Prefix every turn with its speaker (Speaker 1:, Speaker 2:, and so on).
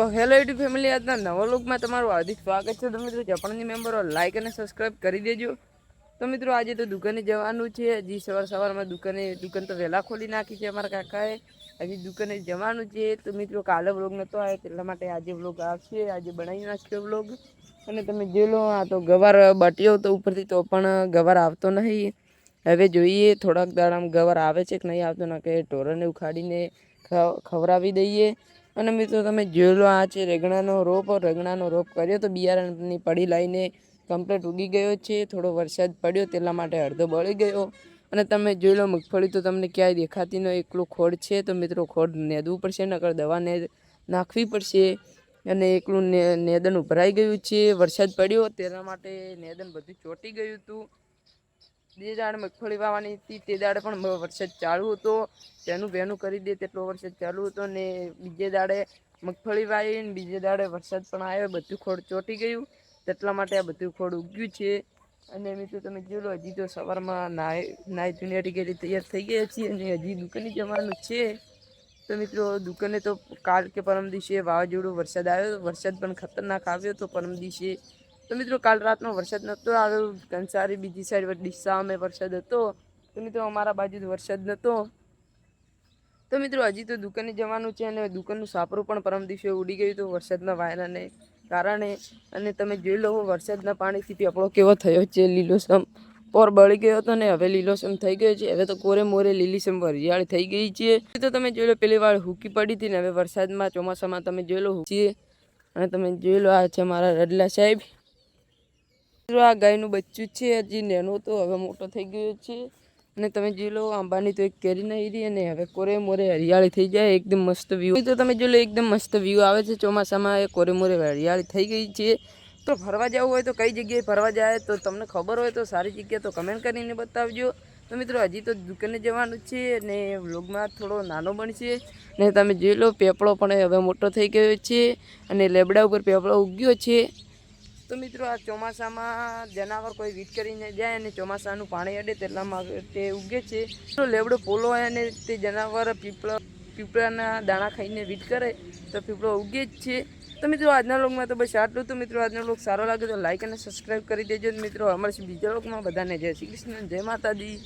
Speaker 1: તો hello YouTube family, આજના નવા લોકમાં તમારું હાર્દિક સ્વાગત છે. તો મિત્રો જપણની મેમ્બરો લાઇક અને સબસ્ક્રાઈબ કરી દેજો. તો મિત્રો, આજે તો દુકાને જવાનું છે. હજી સવાર સવારમાં દુકાને, દુકાન તો વહેલા ખોલી નાખી છે અમારા કાકાએ. હજી દુકાને જવાનું છે. તો મિત્રો, કાલે વ્લોગ નહોતો આવ્યો એટલા માટે આજે વ્લોગ આવશે. આજે બનાવી નાખ્યો વ્લોગ. અને તમે જોઈ લો, આ તો ગવાર બટ્યો તો ઉપરથી તો પણ ગવાર આવતો નહીં. હવે જોઈએ, થોડાક દાડામાં ગવાર આવે છે કે નહીં આવતો, ના કે ઢોરને ઉખાડીને ખવડાવી દઈએ. અને મિત્રો, તમે જોઈ લો આ છે રેગણાનો રોપ. રેગણાનો રોપ કર્યો તો બિયારણની પડી લઈને કમ્પ્લેટ ઉગી ગયો છે. થોડો વરસાદ પડ્યો તેના માટે અડધો બળી ગયો. અને તમે જોઈ લો મગફળી તો તમને ક્યાંય દેખાતી ન એકલું ખોડ છે. તો મિત્રો, ખોડ નેદવું પડશે, નકર દવા ને નાખવી પડશે. અને એકલું નેદન ઉભરાઈ ગયું છે. વરસાદ પડ્યો તેના માટે નેદન બધું ચોંટી ગયું હતું. બે દાડે મગફળી વાવવાની હતી, તે દાડે પણ વરસાદ ચાલુ હતો. તેનું વહેનું કરી દે તેટલો વરસાદ ચાલુ હતો ને બીજે દાડે મગફળી વાવી ને બીજે દાડે વરસાદ પણ આવ્યો, બધું ખોડ ચોંટી ગયું. તેટલા માટે આ બધું ખોડ ઉગ્યું છે. અને મિત્રો તમે જોઈ લો, હજી તો સવારમાં નાહી નાય ધોઈને ટીકેલી તૈયાર થઈ ગયા છીએ અને હજી દુકાને જવાનું છે. તો મિત્રો, દુકાને તો કાલ કે પરમ દિવસે વાવાઝોડું વરસાદ આવ્યો, વરસાદ પણ ખતરનાક આવ્યો તો પરમ દિવસે તો મિત્રો, કાલ રાતનો વરસાદ નહોતો આવ્યો. કંસારી બીજી સાઈડ ડીસા અમે વરસાદ હતો. તો મિત્રો, અમારા બાજુ વરસાદ નહોતો. તો મિત્રો, હજી તો દુકાને જવાનું છે અને દુકાનનું સાપરું પણ પરમ દિવસે ઉડી ગયું હતું વરસાદના વાયરાને કારણે. અને તમે જોઈ લો, વરસાદના પાણીથી પેપળો કેવો થયો છે. લીલોસમ પોર બળી ગયો હતો ને હવે લીલોસમ થઈ ગયો છે. હવે તો કોરે મોરે લીલીસમ હરિયાળી થઈ ગઈ છે. તો તમે જોઈ લો, પેલી વાર હુકી પડી હતી ને હવે વરસાદમાં ચોમાસામાં તમે જોઈ લો છીએ અને તમે જોઈ લો, આ છે મારા રડલા સાહેબ. મિત્રો આ ગાયનું બચ્ચું છે, હજી નાનું તો હવે મોટો થઈ ગયો છે. અને તમે જોઈ લો, આંબાની તો એક કેરી નહીં રહી અને હવે કોરે મોરે હરિયાળી થઈ જાય, એકદમ મસ્ત વ્યૂ તો તમે જોઈ લો, એકદમ મસ્ત વ્યૂ આવે છે. ચોમાસામાં એ કોરે મોરે હરિયાળી થઈ ગઈ છે. તો ફરવા જવું હોય તો કઈ જગ્યાએ ફરવા જાય તો તમને ખબર હોય તો સારી જગ્યા તો કમેન્ટ કરીને બતાવજો. તો મિત્રો, હજી તો દુકાને જવાનું છે અને વ્લોગમાં થોડો નાનો બનશે. ને તમે જોઈ લો પેપળો પણ હવે મોટો થઈ ગયો છે અને લેબડા ઉપર પેપળો ઉગ્યો છે. તો મિત્રો આ ચોમાસામાં જનાવર કોઈ વીટ કરીને જાય અને ચોમાસાનું પાણી અડે તેટલા માટે ઉગે છે. તો લેવડો પોલો હોય અને તે જનાવર પીપળા, પીપળાના દાણા ખાઈને વીટ કરે તો પીપળો ઉગે જ છે. તો મિત્રો આજના લોકમાં તો બસ આટલું. તો મિત્રો આજનો લોક સારો લાગે તો લાઈક અને સબસ્ક્રાઈબ કરી દેજો. મિત્રો અમારે બીજા લોકમાં બધાને જય શ્રી કૃષ્ણ, જય માતાજી.